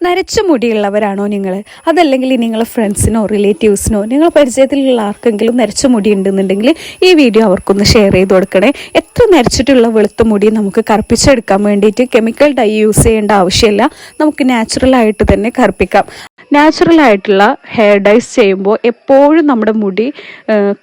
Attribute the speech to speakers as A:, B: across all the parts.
A: നരച്ച മുടിയുള്ളവരാണോ നിങ്ങൾ? അതല്ലെങ്കിൽ നിങ്ങളെ ഫ്രണ്ട്സിനോ റിലേറ്റീവ്സിനോ നിങ്ങൾ പരിചയത്തിലുള്ള ആർക്കെങ്കിലും നരച്ച മുടി ഉണ്ടെന്നുണ്ടെങ്കിൽ ഈ വീഡിയോ അവർക്കൊന്ന് ഷെയർ ചെയ്ത് കൊടുക്കണേ. എത്ര നരച്ചിട്ടുള്ള വെളുത്ത മുടി നമുക്ക് കറുപ്പിച്ചെടുക്കാൻ വേണ്ടിയിട്ട് കെമിക്കൽ ഡൈ യൂസ് ചെയ്യേണ്ട ആവശ്യമില്ല. നമുക്ക് നാച്ചുറലായിട്ട് തന്നെ കറുപ്പിക്കാം. നാച്ചുറൽ ആയിട്ടുള്ള ഹെയർ ഡൈസ് ചെയ്യുമ്പോൾ എപ്പോഴും നമ്മുടെ മുടി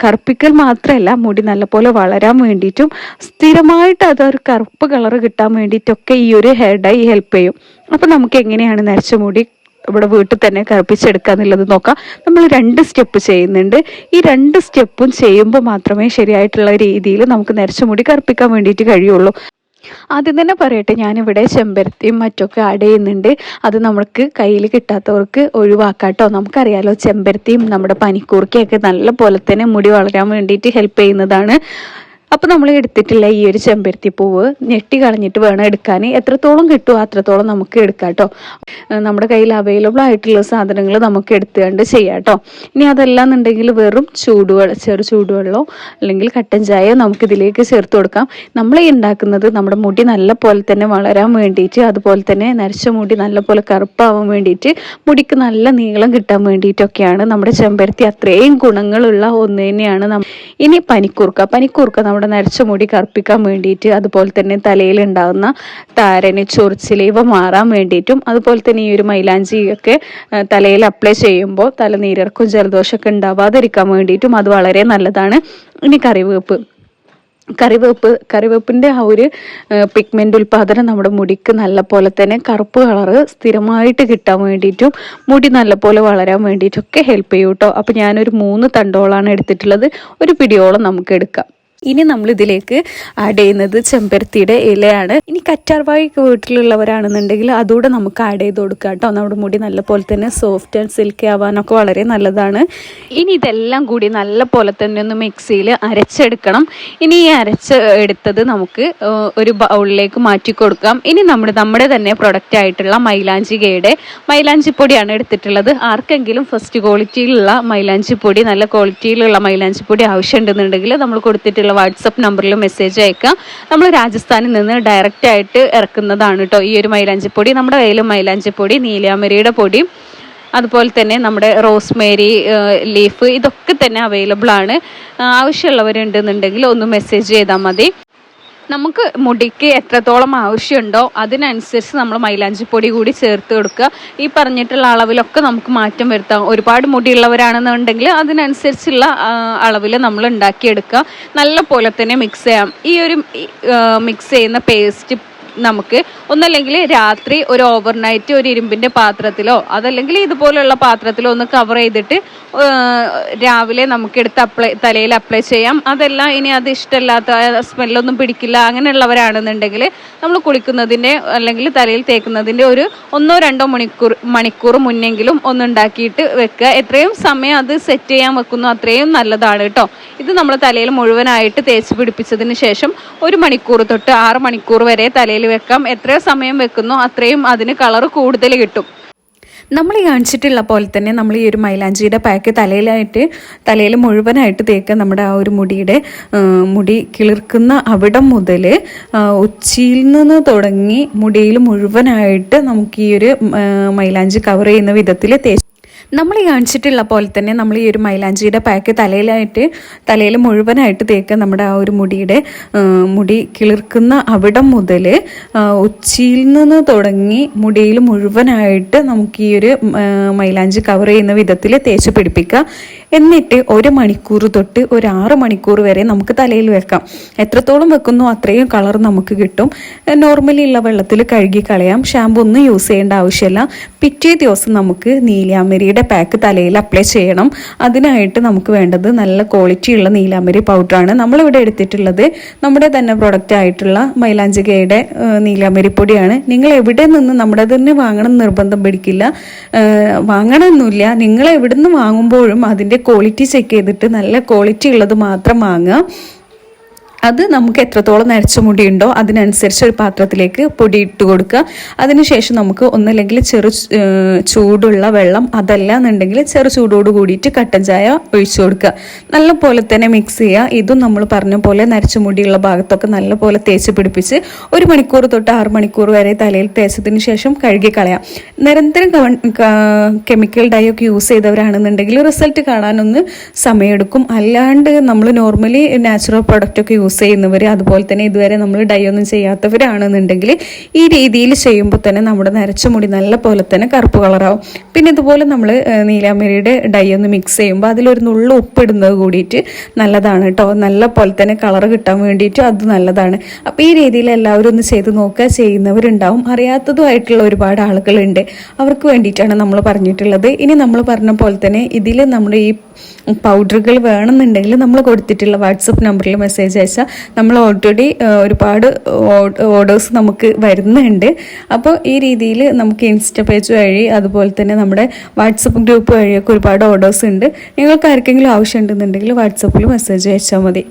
A: കറുപ്പിക്കൽ മാത്രമല്ല മുടി നല്ലപോലെ വളരാൻ വേണ്ടിയിട്ടും സ്ഥിരമായിട്ട് അതൊരു കറുപ്പ് കളർ കിട്ടാൻ വേണ്ടിയിട്ടൊക്കെ ഈ ഒരു ഹെയർ ഡൈ ഹെൽപ്പ് ചെയ്യും. അപ്പം നമുക്ക് എങ്ങനെയാണ് നരച്ച മുടി ഇവിടെ വീട്ടിൽ തന്നെ കറുപ്പിച്ചെടുക്കുക എന്നുള്ളത് നോക്കാം. നമ്മൾ രണ്ട് സ്റ്റെപ്പ് ചെയ്യുന്നുണ്ട്. ഈ രണ്ട് സ്റ്റെപ്പും ചെയ്യുമ്പോൾ മാത്രമേ ശരിയായിട്ടുള്ള രീതിയിൽ നമുക്ക് നരച്ച മുടി കറുപ്പിക്കാൻ വേണ്ടിയിട്ട് കഴിയുള്ളൂ. ആദ്യം തന്നെ പറയട്ടെ ഞാനിവിടെ ചെമ്പരത്തിയും മറ്റൊക്കെ ആഡ് ചെയ്യുന്നുണ്ട്. അത് നമുക്ക് കയ്യിൽ കിട്ടാത്തവർക്ക് ഒഴിവാക്കാട്ടോ. നമുക്കറിയാലോ ചെമ്പരത്തിയും നമ്മുടെ പനിക്കൂർക്കയൊക്കെ നല്ല പോലെ തന്നെ മുടി വളരാൻ വേണ്ടിയിട്ട് ഹെൽപ്പ് ചെയ്യുന്നതാണ്. അപ്പോൾ നമ്മൾ എടുത്തിട്ടില്ല ഈ ഒരു ചെമ്പരത്തി പൂവ് ഞെട്ടി കളഞ്ഞിട്ട് വേണം എടുക്കാൻ എത്രത്തോളം കിട്ടുമോ അത്രത്തോളം നമുക്ക് എടുക്കാം കേട്ടോ നമ്മുടെ കയ്യിൽ അവൈലബിൾ ആയിട്ടുള്ള സാധനങ്ങൾ നമുക്ക് എടുത്തുകൊണ്ട് ചെയ്യാം കേട്ടോ ഇനി അതല്ല എന്നുണ്ടെങ്കിൽ വെറും ചൂടുവെള്ളം ചെറു ചൂടുവെള്ളമോ അല്ലെങ്കിൽ കട്ടൻ ചായയോ നമുക്ക് ഇതിലേക്ക് ചേർത്ത് കൊടുക്കാം. നമ്മൾ ഉണ്ടാക്കുന്നത് നമ്മുടെ മുടി നല്ല പോലെ തന്നെ വളരാൻ വേണ്ടിയിട്ട് അതുപോലെ തന്നെ നരച്ച മുടി നല്ല പോലെ കറുപ്പാവാൻ വേണ്ടിയിട്ട് മുടിക്ക് നല്ല നീളം കിട്ടാൻ വേണ്ടിയിട്ടൊക്കെയാണ് നമ്മുടെ ചെമ്പരത്തി. അത്രയും ഗുണങ്ങളുള്ള ഒന്ന് തന്നെയാണ് ഇനി പനിക്കൂർക്ക. പനിക്കൂർക്ക നമ്മുടെ നരച്ച മുടി കറുപ്പിക്കാൻ വേണ്ടിയിട്ട് അതുപോലെ തന്നെ തലയിൽ ഉണ്ടാകുന്ന താരന് ചൊറിച്ചിലേവ് മാറാൻ വേണ്ടിയിട്ടും അതുപോലെ തന്നെ ഈ ഒരു മൈലാഞ്ചി ഒക്കെ തലയിൽ അപ്ലൈ ചെയ്യുമ്പോൾ തല തലനീരിറക്കും ജലദോഷമൊക്കെ ഉണ്ടാവാതിരിക്കാൻ വേണ്ടിയിട്ടും അത് വളരെ നല്ലതാണ്. ഇനി കറിവേപ്പ്. കറിവേപ്പ് കറിവേപ്പിന്റെ ആ ഒരു പിഗ്മെന്റ് ഉൽപ്പാദനം നമ്മുടെ മുടിക്ക് നല്ല പോലെ തന്നെ കറുപ്പ് കളറ് സ്ഥിരമായിട്ട് കിട്ടാൻ വേണ്ടിയിട്ടും മുടി നല്ല പോലെ വളരാൻ വേണ്ടിയിട്ടൊക്കെ ഹെൽപ്പ് ചെയ്യും കേട്ടോ അപ്പോൾ ഞാനൊരു മൂന്ന് തണ്ടോളാണ് എടുത്തിട്ടുള്ളത്. ഒരു പിടിയോളം നമുക്ക് എടുക്കാം. ഇനി നമ്മൾ ഇതിലേക്ക് ആഡ് ചെയ്യുന്നത് ചെമ്പരത്തിയുടെ ഇലയാണ്. ഇനി കറ്റാർവാഴ വീട്ടിലുള്ളവരാണെന്നുണ്ടെങ്കിൽ അതുകൂടെ നമുക്ക് ആഡ് ചെയ്ത് കൊടുക്കാം കേട്ടോ. നമ്മുടെ മുടി നല്ല പോലെ തന്നെ സോഫ്റ്റ് ആൻഡ് സിൽക്കി ആവാനൊക്കെ വളരെ നല്ലതാണ്. ഇനി ഇതെല്ലാം കൂടി നല്ല പോലെ തന്നെ ഒന്ന് മിക്സിയിൽ അരച്ചെടുക്കണം. ഇനി ഈ അരച്ച് എടുത്തത് നമുക്ക് ഒരു ബൗളിലേക്ക് മാറ്റി കൊടുക്കാം. ഇനി നമ്മൾ നമ്മുടെ തന്നെ പ്രൊഡക്റ്റ് ആയിട്ടുള്ള മൈലാഞ്ചികയുടെ മൈലാഞ്ചി പൊടിയാണ് എടുത്തിട്ടുള്ളത്. ആർക്കെങ്കിലും ഫസ്റ്റ് ക്വാളിറ്റിയിലുള്ള മൈലാഞ്ചി പൊടി നല്ല ക്വാളിറ്റിയിലുള്ള മൈലാഞ്ചി പൊടി ആവശ്യമുണ്ടെന്നുണ്ടെങ്കിൽ നമ്മൾ കൊടുത്തിട്ടുള്ള വാട്സപ്പ് നമ്പറിൽ മെസ്സേജ് അയക്കാം. നമ്മൾ രാജസ്ഥാനിൽ നിന്ന് ഡയറക്റ്റ് ആയിട്ട് ഇറക്കുന്നതാണ് കേട്ടോ ഈ ഒരു മൈലാഞ്ചിപ്പൊടി. നമ്മുടെ കയ്യിൽ മൈലാഞ്ചിപ്പൊടി നീലാമരിയുടെ പൊടി അതുപോലെ തന്നെ നമ്മുടെ റോസ്മേരി ലീഫ് ഇതൊക്കെ തന്നെ അവൈലബിൾ ആണ്. ആവശ്യമുള്ളവരുണ്ടെന്നുണ്ടെങ്കിൽ ഒന്ന് മെസ്സേജ് ചെയ്താൽ മതി. നമുക്ക് മുടിക്ക് എത്രത്തോളം ആവശ്യമുണ്ടോ അതിനനുസരിച്ച് നമ്മൾ മൈലാഞ്ചിപ്പൊടി കൂടി ചേർത്ത് കൊടുക്കുക. ഈ പറഞ്ഞിട്ടുള്ള അളവിലൊക്കെ നമുക്ക് മാറ്റം വരുത്താം. ഒരുപാട് മുടിയുള്ളവരാണെന്നുണ്ടെങ്കിൽ അതിനനുസരിച്ചുള്ള അളവിൽ നമ്മൾ ഉണ്ടാക്കിയെടുക്കുക. നല്ല പോലെ തന്നെ മിക്സ് ചെയ്യാം. ഈ ഒരു മിക്സ് ചെയ്യുന്ന പേസ്റ്റ് നമുക്ക് ഒന്നല്ലെങ്കിൽ രാത്രി ഒരു ഓവർനൈറ്റ് ഒരു ഇരുമ്പിന്റെ പാത്രത്തിലോ അതല്ലെങ്കിൽ ഇതുപോലെയുള്ള പാത്രത്തിലോ ഒന്ന് കവർ ചെയ്തിട്ട് രാവിലെ നമുക്ക് എടുത്ത് അപ്ലൈ തലയിൽ അപ്ലൈ ചെയ്യാം. അതെല്ലാം ഇനി അത് ഇഷ്ടമല്ലാത്ത സ്മെല്ലൊന്നും പിടിക്കില്ല അങ്ങനെയുള്ളവരാണെന്നുണ്ടെങ്കിൽ നമ്മൾ കുളിക്കുന്നതിന്റെ അല്ലെങ്കിൽ തലയിൽ തേക്കുന്നതിന്റെ ഒരു ഒന്നോ രണ്ടോ മണിക്കൂർ മണിക്കൂർ മുന്നെങ്കിലും ഒന്നുണ്ടാക്കിയിട്ട് വെക്കുക. എത്രയും സമയം അത് സെറ്റ് ചെയ്യാൻ വെക്കുന്നു അത്രയും നല്ലതാണ് കേട്ടോ. ഇത് നമ്മൾ തലയിൽ മുഴുവനായിട്ട് തേച്ച് പിടിപ്പിച്ചതിന് ശേഷം ഒരു മണിക്കൂർ തൊട്ട് ആറ് മണിക്കൂർ വരെ തലയിൽ വെക്കാം. എത്ര സമയം വെക്കുന്നോ. അത്രയും അതിന് കളർ കൂടുതൽ കിട്ടും. നമ്മൾ കാണിച്ചിട്ടുള്ള പോലെ തന്നെ നമ്മൾ ഈ ഒരു മൈലാഞ്ചിയുടെ പാക്ക് തലയിലായിട്ട് തലയിൽ മുഴുവനായിട്ട് തേക്കുക നമ്മുടെ ആ ഒരു മുടിയുടെ മുടി കിളിർക്കുന്ന അവിടം മുതൽ ഉച്ചിയിൽ നിന്ന് തുടങ്ങി മുടിയിൽ മുഴുവനായിട്ട് നമുക്ക് ഈ ഒരു മൈലാഞ്ചി കവർ ചെയ്യുന്ന വിധത്തിൽ തേച്ച് നമ്മൾ കാണിച്ചിട്ടുള്ള പോലെ തന്നെ നമ്മൾ ഈ ഒരു മൈലാഞ്ചിയുടെ പാക്ക് തലയിലായിട്ട് തലയിൽ മുഴുവനായിട്ട് തേക്കുക നമ്മുടെ ആ ഒരു മുടിയുടെ മുടി കിളിർക്കുന്ന അവിടം മുതൽ ഉച്ചിയിൽ നിന്ന് തുടങ്ങി മുടിയിൽ മുഴുവനായിട്ട് നമുക്ക് ഈ ഒരു മൈലാഞ്ചി കവർ ചെയ്യുന്ന വിധത്തിൽ തേച്ച് പിടിപ്പിക്കുക. എന്നിട്ട് ഒരു മണിക്കൂർ തൊട്ട് ഒരു ആറ് മണിക്കൂർ വരെ നമുക്ക് തലയിൽ വെക്കാം. എത്രത്തോളം വെക്കുന്നു അത്രയും കളർ നമുക്ക് കിട്ടും. നോർമലി ഉള്ള വെള്ളത്തിൽ കഴുകി കളയാം. ഷാമ്പു ഒന്നും യൂസ് ചെയ്യേണ്ട ആവശ്യമില്ല. പിറ്റേ ദിവസം നമുക്ക് നീലാമരിയുടെ പാക്ക് തലയിൽ അപ്ലൈ ചെയ്യണം. അതിനായിട്ട് നമുക്ക് വേണ്ടത് നല്ല ക്വാളിറ്റി ഉള്ള നീലാമരി പൗഡറാണ് നമ്മളിവിടെ എടുത്തിട്ടുള്ളത് നമ്മുടെ തന്നെ പ്രൊഡക്റ്റ് ആയിട്ടുള്ള മൈലാഞ്ചികയുടെ നീലാമരി പൊടിയാണ്. നിങ്ങൾ എവിടെ നിന്ന് നമ്മുടെ തന്നെ വാങ്ങണം നിർബന്ധം പിടിക്കില്ല. വാങ്ങണമെന്നില്ല നിങ്ങൾ എവിടെ നിന്ന് വാങ്ങുമ്പോഴും അതിന്റെ ക്വാളിറ്റി ചെക്ക് ചെയ്തിട്ട് നല്ല ക്വാളിറ്റി ഉള്ളത് മാത്രം വാങ്ങുക. അത് നമുക്ക് എത്രത്തോളം നരച്ച മുടിയുണ്ടോ അതിനനുസരിച്ച് ഒരു പാത്രത്തിലേക്ക് പൊടി ഇട്ട് കൊടുക്കുക. അതിനുശേഷം നമുക്ക് ഒന്നല്ലെങ്കിൽ ചെറു ചൂടുള്ള വെള്ളം അതല്ല എന്നുണ്ടെങ്കിൽ ചെറു ചൂടോട് കൂടിയിട്ട് കട്ടൻ ചായ ഒഴിച്ചു കൊടുക്കുക. നല്ല പോലെ തന്നെ മിക്സ് ചെയ്യുക. ഇതും നമ്മൾ പറഞ്ഞ പോലെ നരച്ച മുടിയുള്ള ഭാഗത്തൊക്കെ നല്ല പോലെ തേച്ച് പിടിപ്പിച്ച് ഒരു മണിക്കൂർ തൊട്ട് ആറ് മണിക്കൂർ വരെ തലയിൽ തേച്ചതിന് ശേഷം കഴുകി കളയാം. നിരന്തരം കെമിക്കൽ ഡൈ ഒക്കെ യൂസ് ചെയ്തവരാണെന്നുണ്ടെങ്കിൽ റിസൾട്ട് കാണാനൊന്ന് സമയമെടുക്കും. അല്ലാണ്ട് നമ്മൾ നോർമലി നാച്ചുറൽ പ്രൊഡക്റ്റ് ഒക്കെ യൂസ് ചെയ്യുന്നവർ അതുപോലെ തന്നെ ഇതുവരെ നമ്മൾ ഡൈ ഒന്നും ചെയ്യാത്തവരാണെന്നുണ്ടെങ്കിൽ ഈ രീതിയിൽ ചെയ്യുമ്പോൾ തന്നെ നമ്മുടെ നരച്ച മുടി നല്ല പോലെ തന്നെ കറുപ്പ് കളറാവും. പിന്നെ ഇതുപോലെ നമ്മൾ നീലാമരിയുടെ ഡൈ ഒന്ന് മിക്സ് ചെയ്യുമ്പോൾ അതിലൊരു നുള്ള ഉപ്പിടുന്നത് കൂടിയിട്ട് നല്ലതാണ് കേട്ടോ നല്ല പോലെ തന്നെ കളർ കിട്ടാൻ വേണ്ടിയിട്ട് അത് നല്ലതാണ്. അപ്പോൾ ഈ രീതിയിൽ എല്ലാവരും ഒന്ന് ചെയ്ത് നോക്കുക. ചെയ്യുന്നവരുണ്ടാവും. അറിയാത്തതുമായിട്ടുള്ള ഒരുപാട് ആളുകളുണ്ട്. അവർക്ക് വേണ്ടിയിട്ടാണ് നമ്മൾ പറഞ്ഞിട്ടുള്ളത്. ഇനി നമ്മൾ പറഞ്ഞ പോലെ തന്നെ ഇതിൽ നമ്മുടെ ഈ പൗഡറുകൾ വേണമെന്നുണ്ടെങ്കിൽ നമ്മൾ കൊടുത്തിട്ടുള്ള വാട്സപ്പ് നമ്പറിൽ മെസ്സേജ് അയച്ചാൽ നമ്മൾ ഓൾറെഡി ഒരുപാട് ഓർഡേഴ്സ് നമുക്ക് വരുന്നുണ്ട്. അപ്പോൾ ഈ രീതിയിൽ നമുക്ക് ഇൻസ്റ്റ പേജ് വഴി അതുപോലെ തന്നെ നമ്മുടെ വാട്സപ്പ് ഗ്രൂപ്പ് വഴിയൊക്കെ ഒരുപാട് ഓർഡേഴ്സ് ഉണ്ട്. നിങ്ങൾക്ക് ആർക്കെങ്കിലും ആവശ്യം ഉണ്ടെന്നുണ്ടെങ്കിൽ വാട്സപ്പിൽ മെസ്സേജ് അയച്ചാൽ മതി.